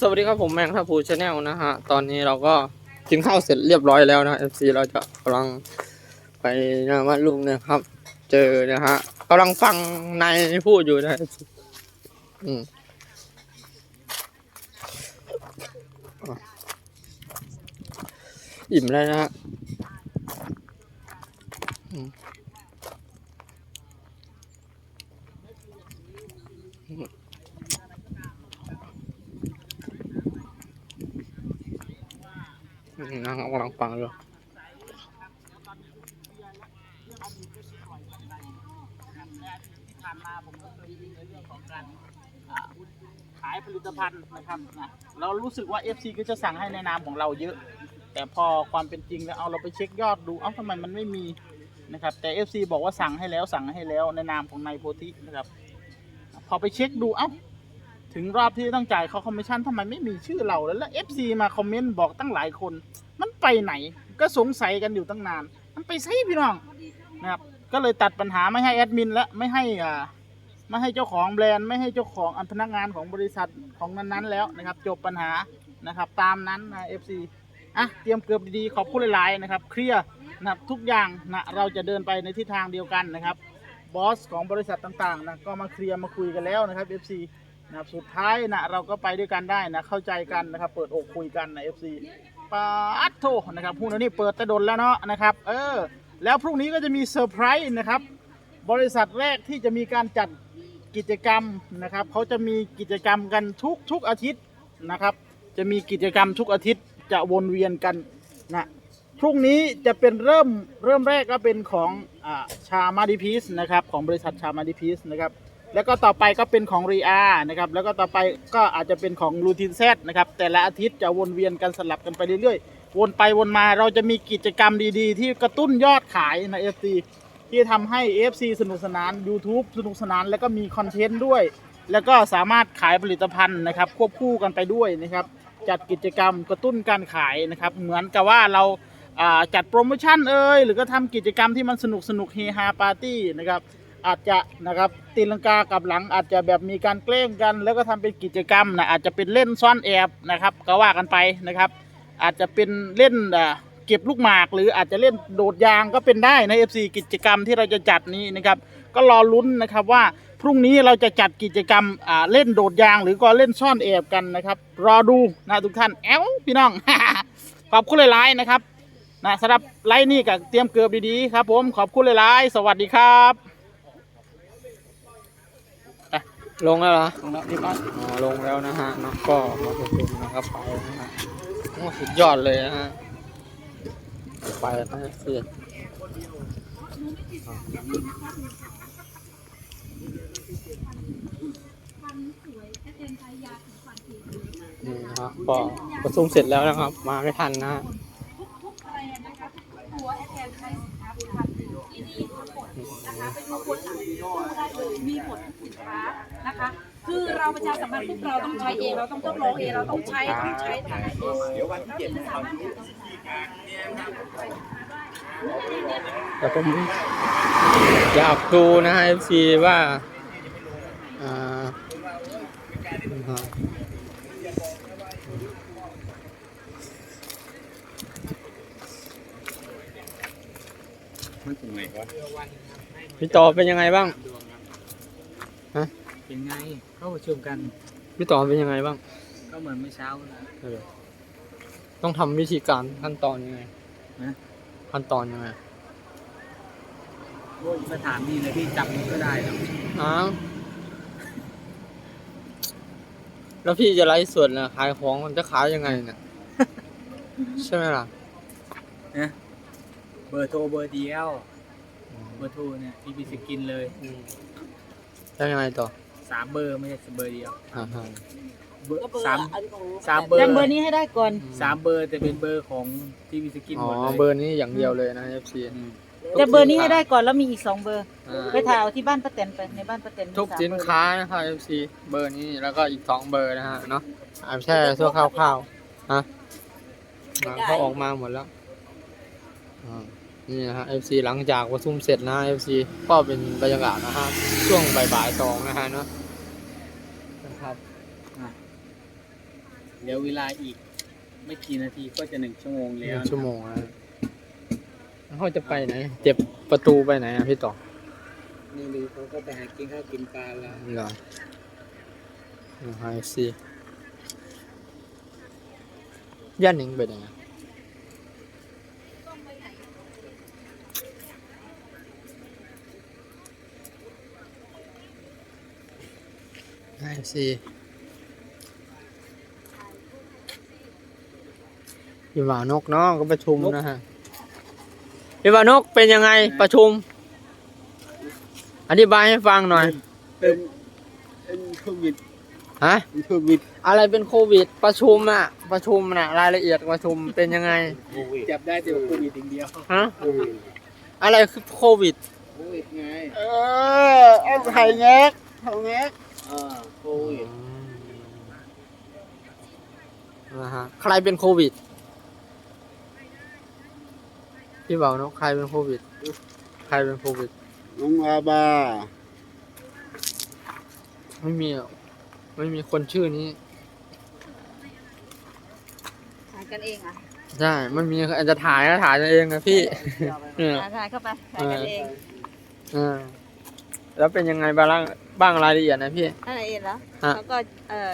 สวัสดีครับผมแมงทัพูชาแนลนะฮะ ตอนนี้เราก็กินข้าวเสร็จเรียบร้อยแล้วนะ FC เราจะกำลังไปนะวัดลุงนะครับ เจอนะฮะกำลังฟังนายพูดอยู่นะอืมอิ่มแล้วนะฮะ นะครับกำลังฟังอยู่านมาผมก็เคยมีในเรื่องของการขายผลิตภัณฑ์นะครับนะเรารู้สึกว่า FC ก็จะสั่งให้ในนามของเราเยอะ แต่พอความเป็นจริงแล้วเอาเราไปเช็คยอดดูเอ้าทำไมมันไม่มีนะครับ แต่ FC บอกว่าสั่งให้แล้วสั่งให้แล้วในนามของนายโพธินะครับ พอไปเช็คดูเอ้า ถึงรอบที่ต้องจ่ายเขาคอมมิชชั่นทำไมไม่มีชื่อเราแล้วแล้ว FC มาคอมเมนต์บอกตั้งหลายคน มันไปไหนก็สงสัยกันอยู่ตั้งนาน มันไปใช่พี่น้องนะครับก็เลยตัดปัญหาไม่ให้แอดมินและไม่ให้อ่าไม่ให้เจ้าของแบรนด์ไม่ให้เจ้าของอันพนักงานของบริษัทของนั้น ๆ แล้วนะครับ จบปัญหานะครับตามนั้นนะ FC อะเตรียมเกือบดีๆขอบคุณหลายๆนะครับ เคลียร์นะครับทุกอย่างนะเราจะเดินไปในทิศทางเดียวกันนะครับบอสของบริษัทต่างๆนะก็มาเคลียร์มาคุยกันแล้วนะครับ FC นะครับสุดท้ายนะเราก็ไปด้วยกันได้นะเข้าใจกันนะครับ เปิดอกคุยกันนะ FC ปาอัดโทนะครับพรุ่งนี้เปิดตะดนแล้วเนาะนะครับ เออ แล้วพรุ่งนี้ก็จะมีเซอร์ไพรส์นะครับ บริษัทแรกที่จะมีการจัดกิจกรรมนะครับเขาจะมีกิจกรรมกันทุกทุกอาทิตย์นะครับ จะมีกิจกรรมทุกอาทิตย์จะวนเวียนกันนะพรุ่งนี้จะเป็นเริ่มเริ่มแรกก็เป็นของอชามาดิพีสนะครับของบริษัทชามาดิพีสนะครับ แล้วก็ต่อไปก็เป็นของรีอานะครับแล้วก็ต่อไปก็อาจจะเป็นของลูทินเซดนะครับแต่ละอาทิตย์จะวนเวียนกันสลับกันไปเรื่อยๆ วนไปวนมาเราจะมีกิจกรรมดีๆ ที่กระตุ้นยอดขายใน FC ที่ทำให้ FC สนุกสนาน YouTube สนุกสนาน แล้วก็มีคอนเทนต์ด้วย แล้วก็สามารถขายผลิตภัณฑ์นะครับ ควบคู่กันไปด้วยนะครับ จัดกิจกรรมกระตุ้นการขายนะครับ เหมือนกับว่าเราจัดโปรโมชั่นเอ่ยหรือก็ทำกิจกรรมที่มันสนุกสนุกเฮฮาปาร์ตี้นะครับ อาจจะนะครับตีลังกากับหลังอาจจะแบบมีการแกล้งกัน แล้วก็ทำเป็นกิจกรรมนะอาจจะเป็นเล่นซ่อนแอบนะครับ ก็ว่ากันไปนะครับ อาจจะเป็นเล่นเก็บลูกหมาก หรืออาจจะเล่นโดดยางก็เป็นได้ใน FC กิจกรรมที่เราจะจัดนี้นะครับก็รอลุ้นนะครับว่าพรุ่งนี้เราจะจัดกิจกรรมเล่นโดดยาง หรือก็เล่นซ่อนแอบกันนะครับรอดูนะทุกท่านแอลพี่น้องขอบคุณหลายๆนะครับนะสำหรับไลน์นี่กับเตรียมเกือบดีๆครับผมขอบคุณหลายๆสวัสดีครับ ลงแล้วเหรอตรงนั้นนี่ก่อนอ๋อลงแล้วนะฮะเนาะก็มาประชุมนะครับไปนะฮะโอ้สุดยอดเลยนะฮะไปนะเสียนี่นะครับก็ประชุมเสร็จแล้วนะครับ มาไม่ทันนะฮะอะไรนะคะตัวแอดแอนใช้สินค้าผลิตภัณฑ์ที่ดีทั้งหมดนะคะไปดูคนหลังได้เลยมีหมดทุกสินค้า นะคะ คือเราประชาสัมพันธ์ปุ๊บเราต้องใช้เอง เราต้องทดลองเอง เราต้องใช้ ต้องใช้ต้องใช้เองเดี๋ยววันที่เจ็ดสามารถแต่ผมอยากดูนะฮะ FC ว่าอ่านะครับมันถึงไหนวะพี่ต่อเป็นยังไงบ้าง เป็นไงเข้าประชุมกันพี่ต่อเป็นยังไงบ้างก็เหมือนเมื่อเช้าเออต้องทำวิธีการขั้นตอนยังไงนะ ขั้นตอนยังไงสถานที่เลยพี่จำมันก็ได้แล้วอ้าวแล้วพี่จะไลฟ์สดนะขายของมันจะขายยังไงเนี่ยใช่ไหมล่ะเบอร์โทรเบอร์เดียว เบอร์โทรเนี่ยพี่พีสกินเลยอืมแล้วยังไงต่อ สามเบอร์ไม่ใช่เบอร์เดียวอ่าฮะเบอร์สามสามเบอร์จำเบอร์นี้ให้ได้ก่อน สามเบอร์แต่เป็นเบอร์ของพี่พีสกินอ๋หอมดเลยเบอร์นี้อย่างเดียวเลยนะ FC มจะเบอร์นี้ให้ได้ก่อนแล้วมีอีกสองเบอร์ อ่าไปถ่ายเอาที่บ้านป้าแตนไปในบ้านป้าแตนมีทุกสมสินเบอร์ค้านะครับ FC เบอร์นี้แล้วก็อีกสองเบอร์นะฮะเนาะอ่าแช่ทั่วคร่าวๆฮะอ่าเขาออกมาหมดแล้วอ่า นี่นะฮะ FC หลังจากประชุมเสร็จนะ FC ก็เป็นบรรยากาศนะฮะ ช่วงบ่ายๆสองนะฮะเนาะนะครับเดี๋ยวเวลาอีก ไม่กี่นาทีก็จะหนึ่งชั่วโมงหแล้นึ่วงชั่วโมงแล้วแล้วเขาจะไปไหน เจ็บประตูไปไหนอะพี่ต่อนี่ดูเขาก็ไปหากินข้าวกินปลาแล้ว เหรอไฮซีย่านหนิงไปไหนอะ ไฮซีพี่บ่าวนกเนาะก็ประชุมนะฮะพี่บ่าวนกเป็นยังไงประชุม อธิบายให้ฟังหน่อย เป็นเป็นโควิดฮะเป็นโควิด อะไรเป็นโควิด ประชุมอะประชุมน่ะ รายละเอียดประชุมเป็นยังไง จับได้แต่ว่าโควิดอย่างเดียวฮะอะไรคือโควิด โควิดไง เออเอาไข่แงกไข่แงก อ่าโควิดนะฮะใครเป็นโควิด พี่บอกเนอะใครเป็นโควิด ใครเป็นโควิด น้องอาบา ไม่มีหรอกไม่มีคนชื่อนี้ถ่ายกันเองอะใช่ไม่มีใครจะถ่ายก็ถ่ายตัวเองนะพี่เนี่ยถ่ายเข้าไปถ่ายกันเองอ่า แล้วเป็นยังไงบ้างบ้างรายละเอียดนะพี่นั่นเองแล้วฮะเขาก็เอ่อ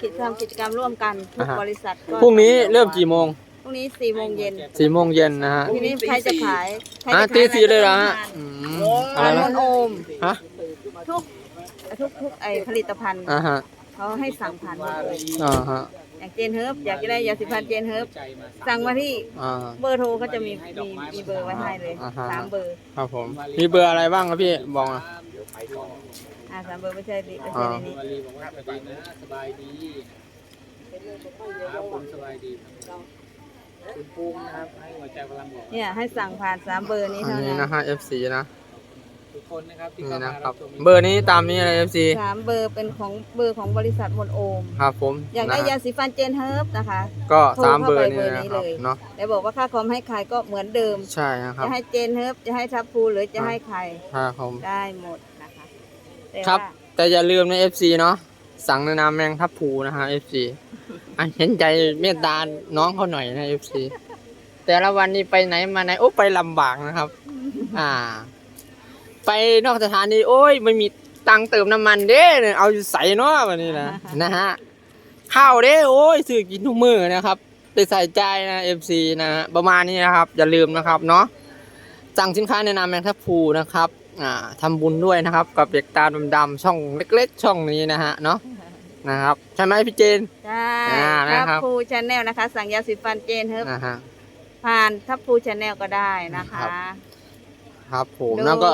กิจกรรมกิจกรรมร่วมกันทุกอ่าฮะ บริษัทก็พรุ่งนี้เริ่มกี่โมงพรุ่งนี้สี่โมงเย็นสี่โมงเย็นนะฮะทีนี้ใครจะขายใครฮะจะตีขายสี่เลยเหรอฮะอืมอะไรร้านนะมนโอมฮะทุกทุกทุกไอผลิตภัณฑ์อ่าฮะเขาให้สั่งผ่านอ่าฮะอย่างเจนเฮิร์บอยากจะได้ยาสีฟันเจนเฮิร์บสั่งมาที่อ่า เบอร์โทรเขาจะมีมีมีเบอร์ไว้ให้เลยอ่าฮะ สามเบอร์ ครับผม มีเบอร์อะไรบ้างครับพี่บอกมาอ่าสามเบอร์ไม่ใช่ดิไม่ใช่ในนี้วารีบอกว่าสบายนะสบายดีครับผมสบายดีคุณปุ้มนะครับให้หัวใจพลังบวกเนี่ยให้สั่งผ่านสามเบอร์นี้อันเท่านี้นั้นนะฮะ FC นะทุกคนนะครับที่นี่เข้ามานะครับชมเบอร์นี้ตามนี้เลย FC สามเบอร์เป็นของเบอร์ของบริษัทมนโอม ครับผมอยากได้นะยาฮะสีฟันเจนเฮิร์บนะคะ ก็โทรสามเบอร์เข้าไปนี้เบอร์นี้นะครับเลยเนาะแล้วบอกว่าค่าคอมให้ใครก็เหมือนเดิม ใช่นะครับจะให้เจนเฮิร์บจะให้ทับพูหรือจะให้ใคร ครับผมได้หมดนะคะ แต่ครับ ว่าแต่อย่าลืมใน FC เนาะสั่งในนามแมงทับพลูนะฮะ FC อันเห็นใจเมตตาน้องเขาหน่อยนะ FC แต่ละวันนี้ไปไหนมาไหนโอ้ไปลำบากนะครับ อ่า ไปนอกสถานีโอ้ยไม่มีตังค์เติมน้ำมันเด้เนี่ยเอาอยู่ใส่เนาะวันนี้นะ นะฮะข้าวเด้โอ้ยซื้อกินทุกมื้อนะครับ ไปใส่ใจนะ FC นะฮะประมาณนี้นะครับ อย่าลืมนะครับเนาะสั่งสินค้าในนามแมงทับพลูนะครับ อ่าทำบุญด้วยนะครับ กับเด็กตาดำๆช่องเล็ก ๆ ช่องนี้นะฮะเนาะนะครับใช่ไหมพี่เจนใช่อ่านะครัทับบพูชาแนลนะคะ สั่งยาสีฟันเจนเฮิร์บนะฮะผ่านทับพูชาแนลก็ได้นะคะ ครับครับผมโดยแล้วก็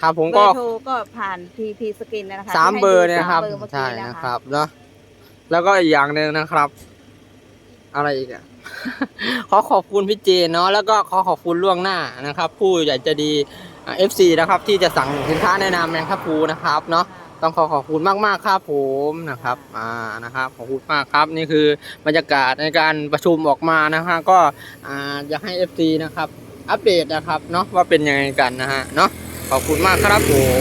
ครับผมเบก็อร์โทรก็ผ่านพีพีสกินนะคะสามที่ให้เบอร์ดูเนี่ยนะครับสามเอเมื่อใช่กี้นะครับเนาะแล้วก็อีกอย่างหนึ่งนะครับ อะไรอีกอะขอขอบคุณพี่เจนเนาะแล้วก็ขอขอบคุณล่วงหน้านะครับ ผู้ใหญ่ใจะดี เอฟซีนะครับที่จะสั่งสินค้าแนะนำแมงคาพูนะครับเนาะต้องขอขอบคุณมากมากครับผมนะครับอ่านะครับขอบคุณมากครับนี่คือบรรยากาศในการประชุมออกมานะฮะก็อ่าอยากให้ FC นะครับอัปเดตนะครับเนาะว่าเป็นยังไงกันนะฮะเนาะขอบคุณมากครับผม